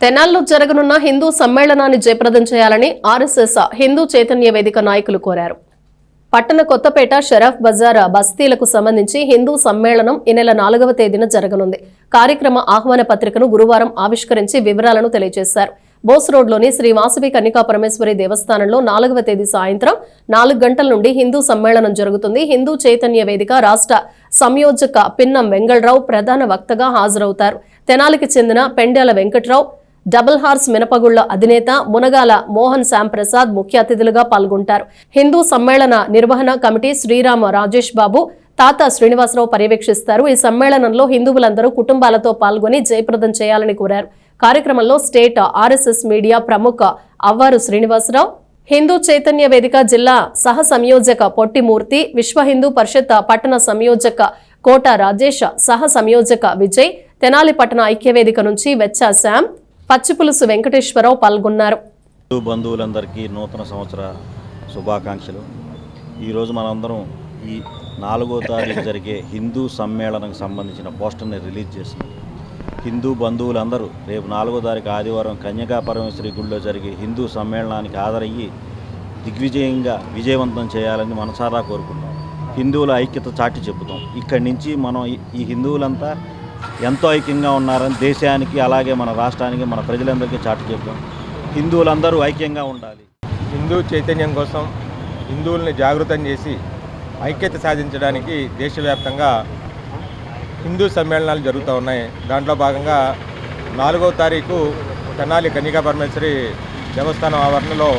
తెనాల్లో జరగనున్న హిందూ సమ్మేళనాన్ని జయప్రదం చేయాలని ఆర్ఎస్ఎస్ హిందూ చైతన్య వేదిక నాయకులు కోరారు. పట్టణ కొత్తపేట షరఫ్ బజార్ బస్తీలకు సంబంధించి హిందూ సమ్మేళనం ఈ నెల నాలుగవ తేదీన జరగనుంది. కార్యక్రమ ఆహ్వాన పత్రికను గురువారం ఆవిష్కరించి వివరాలను తెలియజేశారు. బోస్ రోడ్లోని శ్రీ వాసవి కన్నికా పరమేశ్వరి దేవస్థానంలో నాలుగవ తేదీ సాయంత్రం నాలుగు గంటల నుండి హిందూ సమ్మేళనం జరుగుతుంది. హిందూ చైతన్య వేదిక రాష్ట్ర సంయోజక పిన్నం వెంగళరావు ప్రధాన వక్తగా హాజరవుతారు. తెనాలికి చెందిన పెండ్యాల వెంకట్రావు డబుల్ హార్స్ మినపగుళ్ళ అధినేత మునగాల మోహన్ శ్యాంప్రసాద్ ముఖ్య అతిథులుగా పాల్గొంటారు. హిందూ సమ్మేళన నిర్వహణ కమిటీ శ్రీరామ రాజేష్ బాబు తాత శ్రీనివాసరావు పర్యవేక్షిస్తారు. ఈ సమ్మేళనంలో హిందువులందరూ కుటుంబాలతో పాల్గొని జయప్రదం చేయాలని కోరారు. కార్యక్రమంలో స్టేట్ ఆర్ఎస్ఎస్ మీడియా ప్రముఖ అవ్వారు శ్రీనివాసరావు హిందూ చైతన్య వేదిక జిల్లా సహ సంయోజక పొట్టిమూర్తి విశ్వ హిందూ పరిషత్ పట్టణ సంయోజక కోట రాజేష్ సహ సంయోజక విజయ్ తెనాలి పట్టణ ఐక్యవేదిక నుంచి వెచ్చా శ్యామ్ పచ్చిపులుసు వెంకటేశ్వరరావు పాల్గొన్నారు. బంధువులందరికీ నూతన సంవత్సర శుభాకాంక్షలు. ఈరోజు మనందరం ఈ నాలుగో తారీఖు జరిగే హిందూ సమ్మేళనకు సంబంధించిన పోస్టర్ని రిలీజ్ చేసింది హిందూ బంధువులందరూ రేపు నాలుగో తారీఖు ఆదివారం కన్యకా పరమేశ్వరి గుడిలో జరిగే హిందూ సమ్మేళనానికి హాజరయ్యి దిగ్విజయంగా విజయవంతం చేయాలని మనసారా కోరుకుంటాం హిందువుల ఐక్యత చాటి చెబుతాం. ఇక్కడి నుంచి మనం ఈ హిందువులంతా ఎంతో ఐక్యంగా ఉన్నారని దేశానికి అలాగే మన రాష్ట్రానికి మన ప్రజలందరికీ చాటు చెప్పాం. హిందువులందరూ ఐక్యంగా ఉండాలి. హిందూ చైతన్యం కోసం హిందువుల్ని జాగృతం చేసి ఐక్యత సాధించడానికి దేశవ్యాప్తంగా హిందూ సమ్మేళనాలు జరుగుతూ ఉన్నాయి. దాంట్లో భాగంగా నాలుగవ తారీఖు తెనాలి కన్యకా పరమేశ్వరి దేవస్థానం ఆవరణలో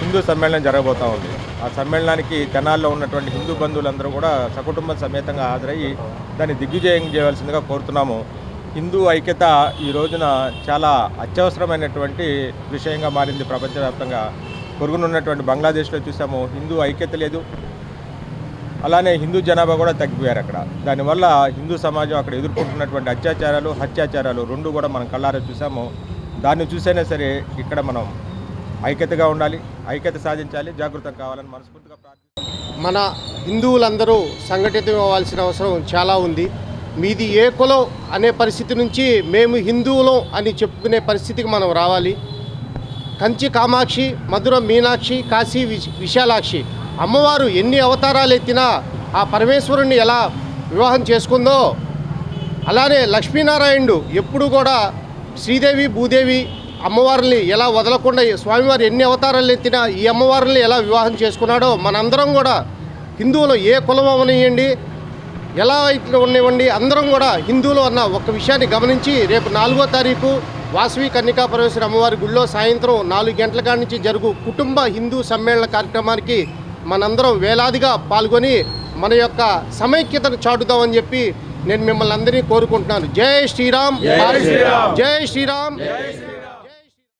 హిందూ సమ్మేళనం జరగబోతూ ఉంది. ఆ సమ్మేళనానికి తెనాల్లో ఉన్నటువంటి హిందూ బంధువులందరూ కూడా సకుటుంబ సమేతంగా హాజరయ్యి దాన్ని దిగ్విజయం చేయవలసిందిగా కోరుతున్నాము. హిందూ ఐక్యత ఈ రోజున చాలా అత్యవసరమైనటువంటి విషయంగా మారింది ప్రపంచవ్యాప్తంగా. పొరుగునున్నటువంటి బంగ్లాదేశ్లో చూసాము హిందూ ఐక్యత లేదు. అలానే హిందూ జనాభా కూడా తగ్గిపోయారు అక్కడ. దానివల్ల హిందూ సమాజం అక్కడ ఎదుర్కొంటున్నటువంటి అత్యాచారాలు హత్యాచారాలు రెండు కూడా మనం కళ్ళారా చూసాము. దాన్ని చూసైనా సరే ఇక్కడ మనం ఐక్యతగా ఉండాలి ఐక్యత సాధించాలి జాగృతం కావాలని మనస్ఫూర్తిగా ప్రార్థిస్తున్నాను మన హిందువులందరూ సంఘటితం అవ్వాల్సిన అవసరం చాలా ఉంది. మీది ఏ కులం అనే పరిస్థితి నుంచి మేము హిందువులం అని చెప్పుకునే పరిస్థితికి మనం రావాలి. కంచి కామాక్షి మధుర మీనాక్షి కాశీ విశాలాక్షి అమ్మవారు ఎన్ని అవతారాలు ఎత్తినా ఆ పరమేశ్వరుణ్ణి ఎలా వివాహం చేసుకుందో అలానే లక్ష్మీనారాయణుడు ఎప్పుడు కూడా శ్రీదేవి భూదేవి అమ్మవారిని ఎలా వదలకుండా స్వామివారు ఎన్ని అవతారాలు ఎత్తినా ఈ అమ్మవారిని ఎలా వివాహం చేసుకున్నాడో మనందరం కూడా హిందువులు ఏ కులం అవనియండి ఎలా అయితే ఉండనివ్వండి అందరం కూడా హిందువులు అన్న ఒక విషయాన్ని గమనించి రేపు నాలుగో తారీఖు వాసవి కన్నికా పరమేశ్వర అమ్మవారి గుడిలో సాయంత్రం నాలుగు గంటల కాడి నుంచి జరుగు కుటుంబ హిందూ సమ్మేళన కార్యక్రమానికి మనందరం వేలాదిగా పాల్గొని మన యొక్క సమైక్యతను చాటుదామని చెప్పి నేను మిమ్మల్ని అందరినీ కోరుకుంటున్నాను. జై శ్రీరామ్. జై శ్రీరామ్.